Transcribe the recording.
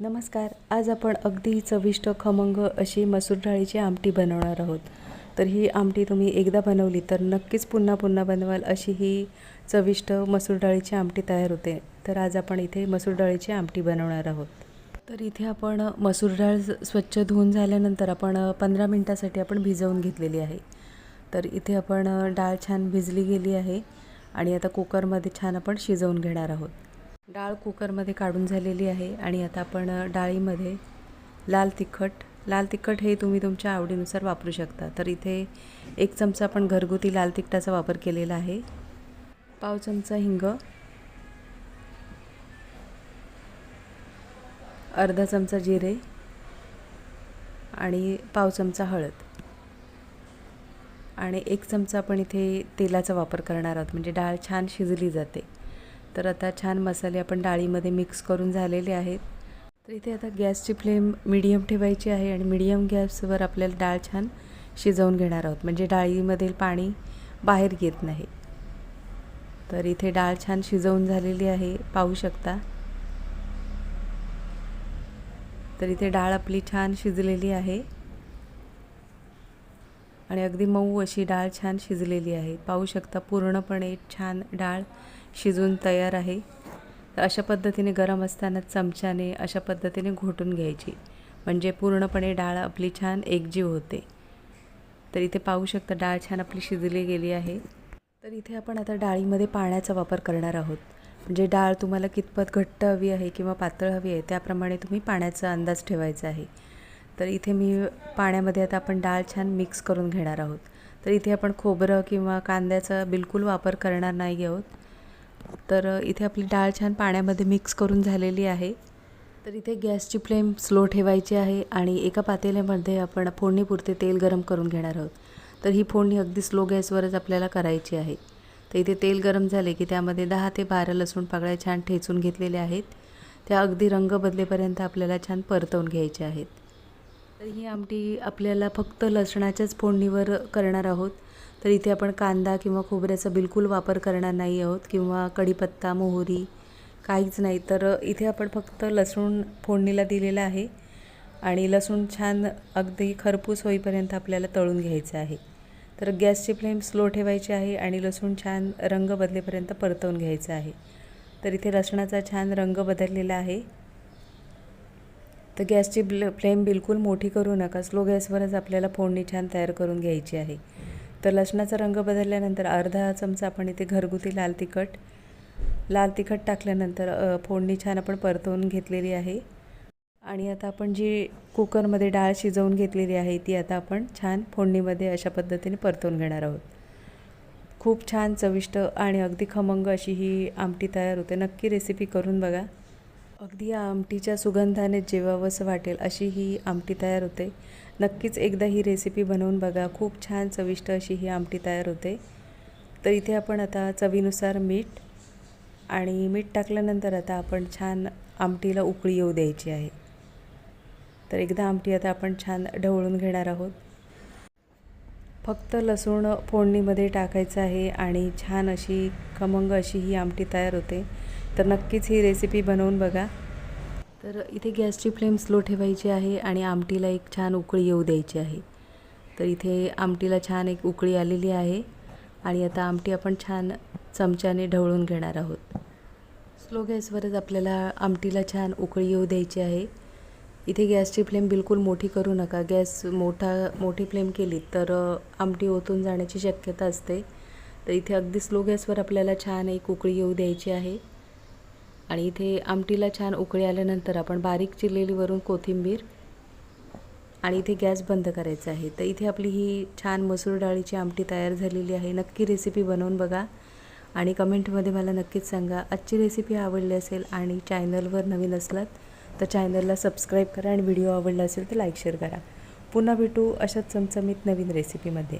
नमस्कार. आज आपण अगदी चविष्ट खमंग अशी मसूर डाळीची आमटी बनवणार आहोत. तर ही आमटी तुम्ही एकदा बनवली तर नक्कीच पुन्हा पुन्हा बनवाल अशी ही चविष्ट मसूर डाळीची आमटी तयार होते. तर आज आपण इथे मसूर डाळीची आमटी बनवणार आहोत. तर इथे आपण मसूर डाळ स्वच्छ धुवून झाल्यानंतर आपण पंधरा मिनटासाठी आपण भिजवून घेतलेली आहे. तर इथे आपण डाळ छान भिजली गेली आहे आणि आता कुकरमध्ये छान आपण शिजवून घेणार आहोत. डाळ कुकरमध्ये काढून झालेली आहे आणि आता आपण डाळीमध्ये लाल तिखट लाल तिखट हे तुम्ही तुमच्या आवडीनुसार वापरू शकता. तर इथे एक चमचा आपण घरगुती लाल तिखटाचा वापर केलेला आहे. पाव चमचा हिंग अर्धा चमचा जिरे आणि पाव चमचा हळद. आणि एक चमचा आपण इथे तेलाचा वापर करणार आहोत म्हणजे डाळ छान शिजली जाते. तर आता छान मसाले आपण डाळीमध्ये मिक्स करून झालेले आहेत. तर इथे आता गॅसची फ्लेम मिडियम ठेवायची आहे आणि मिडियम गॅसवर आपल्याला डाळ छान शिजवून घेणार आहोत. म्हणजे डाळीमधील पाणी बाहेर येत नाही. तर इथे डाळ छान शिजवून झालेली आहे. पाहू शकता. तर इथे डाळ आपली छान शिजलेली आहे. आणि अगदी मऊ अशी डाळ छान शिजलेली आहे. पाहू शकता पूर्णपणे छान डाळ शिजून तयार आहे. तर अशा पद्धतीने गरम असताना चमच्याने अशा पद्धतीने घोटून घ्यायची. म्हणजे पूर्णपणे डाळ आपली छान एकजीव होते. तर इथे पाहू शकता डाळ छान आपली शिजली गेली आहे. तर इथे आपण आता डाळीमध्ये पाण्याचा वापर करणार आहोत. म्हणजे डाळ तुम्हाला कितपत घट्ट हवी आहे किंवा पातळ हवी आहे त्याप्रमाणे तुम्ही पाण्याचा अंदाज ठेवायचा आहे. तर इथे मी पाण्यामध्ये आता आपण डाळ छान मिक्स करून घेणार आहोत. तर इथे आपण खोबरं किंवा कांद्याचा बिलकुल वापर करणार नाही आहोत. तर इथे आपली डाळ छान पाण्यामध्ये मिक्स करून झालेली आहे. तर इथे गॅसची फ्लेम स्लो ठेवायची आहे आणि एका पातेल्यामध्ये आपण फोडणीपुरते तेल गरम करून घेणार आहोत. तर ही फोडणी अगदी स्लो गॅसवरच आपल्याला करायची आहे. तर इथे तेल गरम झाले की त्यामध्ये दहा ते बारा लसूण पाकळ्या छान ठेचून घेतलेल्या आहेत. त्या अगदी रंग बदलेपर्यंत आपल्याला छान परतवून घ्यायच्या आहेत. तर ही आमटी आपल्याला फक्त लसणाच्याच फोडणीवर करणार आहोत. तर इथे आपण कांदा किंवा खोबऱ्याचा बिलकुल वापर करणार नाही आहोत किंवा कढीपत्ता मोहरी काहीच नाही. तर इथे आपण फक्त लसूण फोडणीला दिलेला आहे आणि लसूण छान अगदी खरपूस होईपर्यंत आपल्याला तळून घ्यायचं आहे. तर गॅसची फ्लेम स्लो ठेवायची आहे आणि लसूण छान रंग बदलेपर्यंत परतवून घ्यायचं आहे. तर इथे लसणाचा छान रंग बदललेला आहे. तर गॅसची ब्ल फ्लेम बिलकुल मोठी करू नका. स्लो गॅसवरच आपल्याला फोडणी छान तयार करून घ्यायची आहे. तर लसणाचा रंग बदलल्यानंतर अर्धा चमचा आपण इथे घरगुती लाल तिखट लाल तिखट टाकल्यानंतर फोडणी छान आपण परतवून घेतलेली आहे. आणि आता आपण जी कुकरमध्ये डाळ शिजवून घेतलेली आहे ती आता आपण छान फोडणीमध्ये अशा पद्धतीने परतवून घेणार आहोत. खूप छान चविष्ट आणि अगदी खमंग अशी ही आमटी तयार होते. नक्की रेसिपी करून बघा. अगदी या आमटीच्या सुगंधाने जेवावंसं वाटेल अशी ही आमटी तयार होते. नक्कीच एकदा ही रेसिपी बनवून बघा. खूप छान चविष्ट अशी ही आमटी तयार होते. तर इथे आपण आता चवीनुसार मीठ आणि मीठ टाकल्यानंतर आता आपण छान आमटीला उकळी येऊ द्यायची आहे. तर एकदा आमटी आता आपण छान ढवळून घेणार आहोत. फक्त लसूण फोडणीमध्ये टाकायचं आहे आणि छान अशी खमंग अशी ही आमटी तयार होते. तर नक्कीच ही रेसिपी बनवून बघा. तर इथे गॅसची फ्लेम स्लो ठेवायची आहे आणि आमटीला एक छान उकळी येऊ द्यायची आहे. तर इथे आमटीला छान एक उकळी आलेली आहे आणि आता आमटी आपण छान चमच्याने ढवळून घेणार आहोत. स्लो गॅसवरच आपल्याला आमटीला छान उकळी येऊ द्यायची आहे. इथे गॅसची फ्लेम बिलकुल मोठी करू नका. गॅस मोठा मोठी फ्लेम केली तर आमटी ओतून जाण्याची शक्यता असते. तर इथे अगदी स्लो गॅसवर आपल्याला छान एक उकळी येऊ द्यायची आहे. आणि इथे आमटीला छान उकळी आल्यानंतर आपण बारीक चिरलेली वरून कोथिंबीर आणि इथे गॅस बंद करायचा आहे. तर इथे आपली ही छान मसूर डाळीची आमटी तयार झालेली आहे. नक्की रेसिपी बनवून बघा आणि कमेंटमध्ये मला नक्कीच सांगा. आजची रेसिपी आवडली असेल आणि चॅनलवर नवीन असलात तर चॅनलला सबस्क्राईब करा आणि व्हिडिओ आवडला असेल तर लाईक शेअर करा. पुन्हा भेटू अशाच चमचमीत नवीन रेसिपीमध्ये